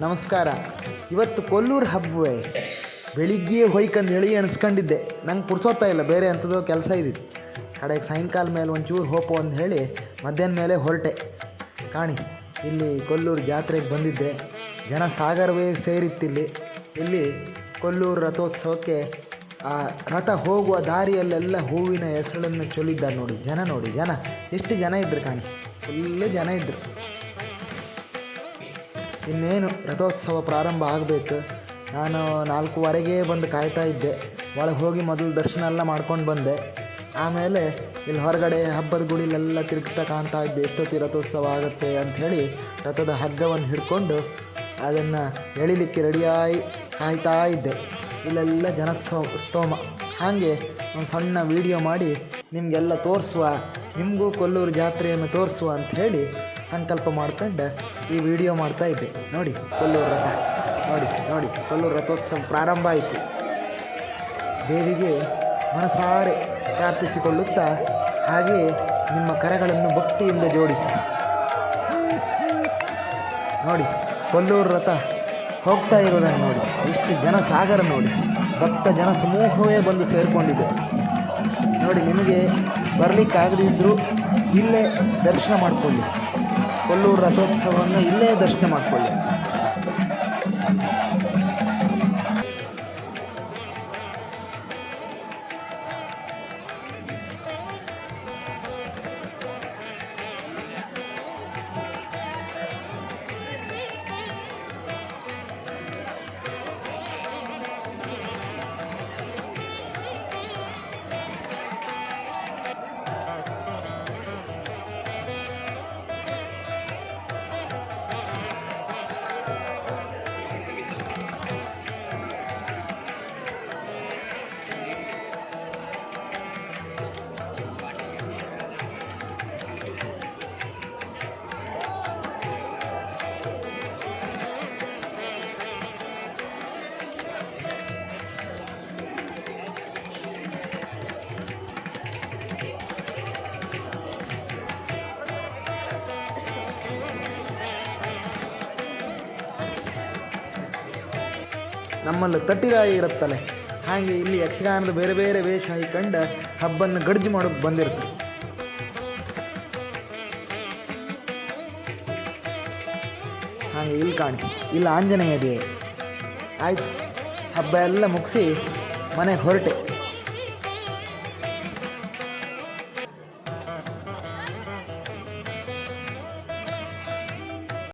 ನಮಸ್ಕಾರ. ಇವತ್ತು ಕೊಲ್ಲೂರು ಹಬ್ಬವೇ. ಬೆಳಿಗ್ಗೆ ಹೊಯ್ಕಂದು ಹೇಳಿ ಎಣಿಸ್ಕೊಂಡಿದ್ದೆ. ನಂಗೆ ಪುರ್ಸೋತ್ತಾ ಇಲ್ಲ, ಬೇರೆ ಅಂಥದ್ದು ಕೆಲಸ ಇದ್ದಿತ್ತು ಕಡೆಗೆ ಸಾಯಂಕಾಲ ಮೇಲೆ ಒಂಚೂರು ಹೋಪು ಅಂತ ಹೇಳಿ ಮಧ್ಯಾಹ್ನ ಮೇಲೆ ಹೊರಟೆ. ಕಾಣಿ, ಇಲ್ಲಿ ಕೊಲ್ಲೂರು ಜಾತ್ರೆಗೆ ಬಂದಿದ್ದೆ ಜನ ಸಾಗರವೇ ಸೇರಿತ್ತಿಲ್ಲಿ. ಇಲ್ಲಿ ಕೊಲ್ಲೂರು ರಥೋತ್ಸವಕ್ಕೆ, ಆ ರಥ ಹೋಗುವ ದಾರಿಯಲ್ಲೆಲ್ಲ ಹೂವಿನ ಹೆಸರನ್ನು ಚೊಲಿದ್ದಾರೆ ನೋಡಿ, ಜನ ನೋಡಿ, ಜನ. ಎಷ್ಟು ಜನ ಇದ್ದರು ಕಾಣಿ? ಫುಲ್ಲು ಜನ ಇದ್ದರು ಇನ್ನೇನು ರಥೋತ್ಸವ ಪ್ರಾರಂಭ ಆಗಬೇಕು. ನಾನು ನಾಲ್ಕೂವರೆಗೆ ಬಂದು ಕಾಯ್ತಾ ಇದ್ದೆ. ಒಳಗೆ ಹೋಗಿ ಮೊದಲು ದರ್ಶನ ಎಲ್ಲ ಮಾಡ್ಕೊಂಡು ಬಂದೆ. ಆಮೇಲೆ ಇಲ್ಲಿ ಹೊರಗಡೆ ಹಬ್ಬದ ಗುಡಿಲೆಲ್ಲ ತಿರುಗ್ತಾ ಕಾಣ್ತಾ ಇದ್ದೆ. ಎಷ್ಟೊತ್ತಿ ರಥೋತ್ಸವ ಆಗುತ್ತೆ ಅಂಥೇಳಿ ರಥದ ಹಗ್ಗವನ್ನು ಹಿಡ್ಕೊಂಡು ಅದನ್ನು ಎಳಿಲಿಕ್ಕೆ ರೆಡಿಯಾಗಿ ಕಾಯ್ತಾ ಇದ್ದೆ. ಇಲ್ಲೆಲ್ಲ ಜನೋತ್ಸವ ಸ್ತೋಮ. ಹಾಗೆ ಒಂದು ಸಣ್ಣ ವಿಡಿಯೋ ಮಾಡಿ ನಿಮಗೆಲ್ಲ ತೋರಿಸುವ, ನಿಮಗೂ ಕೊಲ್ಲೂರು ಜಾತ್ರೆಯನ್ನು ತೋರಿಸುವ ಅಂತ ಹೇಳಿ ಸಂಕಲ್ಪ ಮಾಡ್ಕೊಂಡು ಈ ವಿಡಿಯೋ ಮಾಡ್ತಾ ಇದ್ದೆ. ನೋಡಿ, ಕೊಲ್ಲೂರು ರಥ. ನೋಡಿ ನೋಡಿ, ಕೊಲ್ಲೂರು ರಥೋತ್ಸವ ಪ್ರಾರಂಭ ಆಯಿತು. ದೇವಿಗೆ ಮನಸಾರೆ ಪ್ರಾರ್ಥಿಸಿಕೊಳ್ಳುತ್ತಾ ಹಾಗೆಯೇ ನಿಮ್ಮ ಕರಗಳನ್ನು ಭಕ್ತಿಯಿಂದ ಜೋಡಿಸಿ. ನೋಡಿ, ಕೊಲ್ಲೂರು ರಥ ಹೋಗ್ತಾ ಇರೋದನ್ನು ನೋಡಿ. ಇಷ್ಟು ಜನ ಸಾಗರ ನೋಡಿ. ಭಕ್ತ ಜನ ಸಮೂಹವೇ ಬಂದು ಸೇರಿಕೊಂಡಿದೆ. ನೋಡಿ ನಿಮಗೆ ಬರಲಿಕ್ಕಾಗದಿದ್ದರೂ ಇಲ್ಲೇ ದರ್ಶನ ಮಾಡಿಕೊಳ್ಳಿ. ಕೊಲ್ಲೂರು ರಥೋತ್ಸವವನ್ನು ಇಲ್ಲೇ ದರ್ಶನ ಮಾಡಿಕೊಳ್ಳಿ. நம்மளை தட்டிராயிரத்தலை. ಹಾಗೆ ಇಲ್ಲಿ ಯಕ್ಷಗಾನದ ಬೇರೆ ಬೇರೆ ವೇಷ ಹಾಕಿಕೊಂಡು ಹಬ್ಬನ್ನು ಗಡ್ಜು ಮಾಡೋಕ್ಕೆ ಬಂದಿರ್ತಾರೆ. ಹಾಗೆ ಇಲ್ಲಿ ಕಾಣ್ತೀವಿ ಇಲ್ಲಿ ಆಂಜನೇಯ ದೇವಿ. ಆಯಿತು. ಹಬ್ಬ ಎಲ್ಲ ಮುಗಿಸಿ ಮನೆಗೆ ಹೊರಟೆ.